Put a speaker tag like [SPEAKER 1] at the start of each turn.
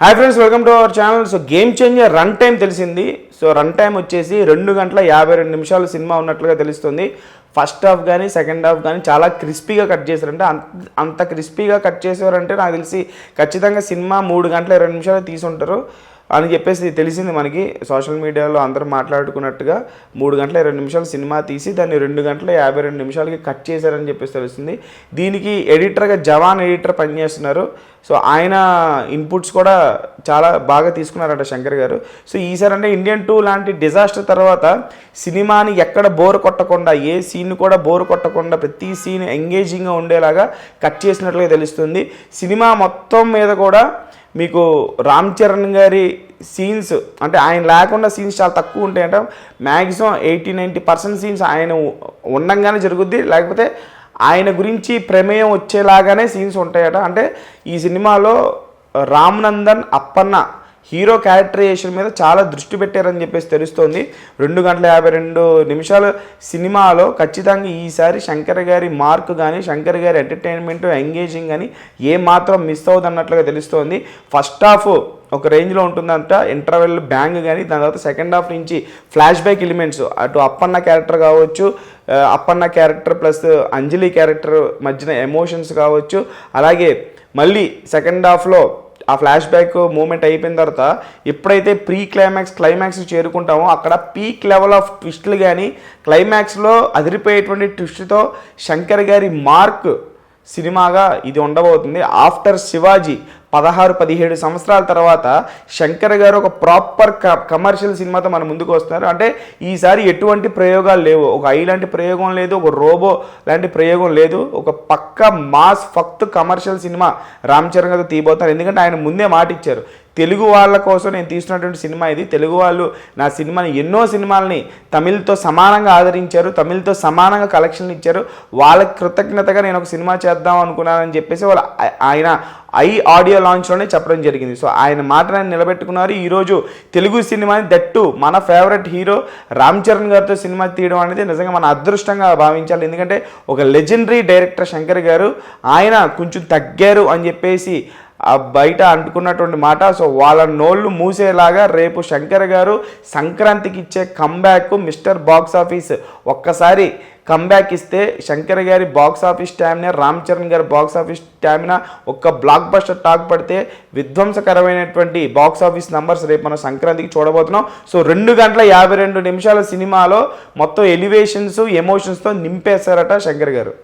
[SPEAKER 1] Hi friends welcome to our channel so game changer run time తెలిసింది. So run time వచ్చేసి రెండు గంటల యాభై రెండు నిమిషాలు సినిమా ఉన్నట్లుగా తెలుస్తుంది. ఫస్ట్ హాఫ్ కానీ సెకండ్ హాఫ్ కానీ చాలా క్రిస్పీగా కట్ చేశారంటే అంత అంత క్రిస్పీగా కట్ చేసేవారంటే నాకు తెలిసి ఖచ్చితంగా సినిమా మూడు గంటల ఇరవై నిమిషాలు తీసుంటారు. అని చెప్పేసి తెలిసింది మనకి. సోషల్ మీడియాలో అందరూ మాట్లాడుకున్నట్టుగా మూడు గంటల ఇరవై నిమిషాలు సినిమా తీసి దాన్ని రెండు గంటల యాభై రెండు నిమిషాలకి కట్ చేశారని చెప్పేసి తెలుస్తుంది. దీనికి ఎడిటర్గా జవాన్ ఎడిటర్ పనిచేస్తున్నారు. సో ఆయన ఇన్పుట్స్ కూడా చాలా బాగా తీసుకున్నారట శంకర్ గారు. సో ఈసారి అంటే ఇండియన్ టూ లాంటి డిజాస్టర్ తర్వాత సినిమాని ఎక్కడ బోర్ కొట్టకుండా ఏ సీన్ కూడా బోర్ కొట్టకుండా ప్రతి సీన్ ఎంగేజింగ్గా ఉండేలాగా కట్ చేసినట్లుగా తెలుస్తుంది. సినిమా మొత్తం మీద కూడా మీకు రామ్ చరణ్ గారి సీన్స్ అంటే ఆయన లేకుండా సీన్స్ చాలా తక్కువ ఉంటాయంట. Maximum eighty ninety percent scenes ఆయన ఉండంగానే జరుగుద్ది. లేకపోతే ఆయన గురించి ప్రమేయం వచ్చేలాగానే సీన్స్ ఉంటాయట. అంటే ఈ సినిమాలో రామ్ నందన్ అప్పన్న హీరో క్యారెక్టరైజేషన్ మీద చాలా దృష్టి పెట్టారని చెప్పేసి తెలుస్తోంది. రెండు గంటల యాభై రెండు నిమిషాలు సినిమాలో ఖచ్చితంగా ఈసారి శంకర్ గారి మార్క్ కానీ శంకర్ గారి ఎంటర్టైన్మెంట్ ఎంగేజింగ్ కానీ ఏ మాత్రం మిస్ అవుతున్నట్లుగా తెలుస్తోంది. ఫస్ట్ హాఫ్ ఒక రేంజ్లో ఉంటుందంట ఇంటర్వెల్ బ్యాంగ్ కానీ దాని తర్వాత సెకండ్ హాఫ్ నుంచి ఫ్లాష్ బ్యాక్ ఎలిమెంట్స్ అటు అప్పన్న క్యారెక్టర్ కావచ్చు Appanna character plus Anjali character మధ్యన ఎమోషన్స్ కావచ్చు. అలాగే మళ్ళీ సెకండ్ హాఫ్లో ఆ ఫ్లాష్ బ్యాక్ మూమెంట్ అయిపోయిన తర్వాత ఎప్పుడైతే ప్రీ క్లైమాక్స్ క్లైమాక్స్ చేరుకుంటామో అక్కడ పీక్ లెవెల్ ఆఫ్ ట్విస్ట్లు కానీ క్లైమాక్స్లో అదిరిపోయేటువంటి ట్విస్ట్తో శంకర్ గారి మార్క్ సినిమాగా ఇది ఉండబోతుంది. ఆఫ్టర్ శివాజీ పదహారు పదిహేడు సంవత్సరాల తర్వాత శంకర్ గారు ఒక ప్రాపర్ కమర్షియల్ సినిమాతో మన ముందుకు వస్తున్నారు. అంటే ఈసారి ఎటువంటి ప్రయోగాలు లేవు. ఒక ఐ లాంటి ప్రయోగం లేదు ఒక రోబో లాంటి ప్రయోగం లేదు. ఒక పక్క మాస్ ఫక్త్ కమర్షియల్ సినిమా రామ్ చరణ్ గారు తీయబోతారు ఎందుకంటే ఆయన ముందే మాట ఇచ్చారు తెలుగు వాళ్ళ కోసం నేను తీసినటువంటి సినిమా ఇది. తెలుగు వాళ్ళు నా సినిమాని ఎన్నో సినిమాలని తమిళ్తో సమానంగా ఆదరించారు తమిళ్తో సమానంగా కలెక్షన్లు ఇచ్చారు. వాళ్ళకి కృతజ్ఞతగా నేను ఒక సినిమా చేద్దాం అనుకున్నానని చెప్పేసి వాళ్ళు ఆయన ఐ ఆడియో లాంచ్లోనే చెప్పడం జరిగింది. సో ఆయన మాటను ఆయన నిలబెట్టుకున్నారు. ఈరోజు తెలుగు సినిమాని దట్టు మన ఫేవరెట్ హీరో రామ్ చరణ్ గారితో సినిమా తీయడం అనేది నిజంగా మన అదృష్టంగా భావించాలి. ఎందుకంటే ఒక లెజెండరీ డైరెక్టర్ శంకర్ గారు ఆయన కొంచెం తగ్గారు అని చెప్పేసి ఆ బయట అంటుకున్నటువంటి మాట సో వాళ్ళ నోళ్ళు మూసేలాగా రేపు శంకర్ గారు సంక్రాంతికి ఇచ్చే కంబ్యాక్ మిస్టర్ బాక్స్ ఆఫీస్. ఒక్కసారి కంబ్యాక్ ఇస్తే Shankar garu box office stamina Ram Charan garu box office stamina ఒక్క బ్లాక్ బస్టర్ టాక్ పడితే విధ్వంసకరమైనటువంటి బాక్స్ ఆఫీస్ నంబర్స్ రేపు మనం సంక్రాంతికి చూడబోతున్నాం. సో రెండు గంటల యాభై రెండు నిమిషాల సినిమాలో మొత్తం ఎలివేషన్స్ ఎమోషన్స్తో నింపేశారట శంకర్ గారు.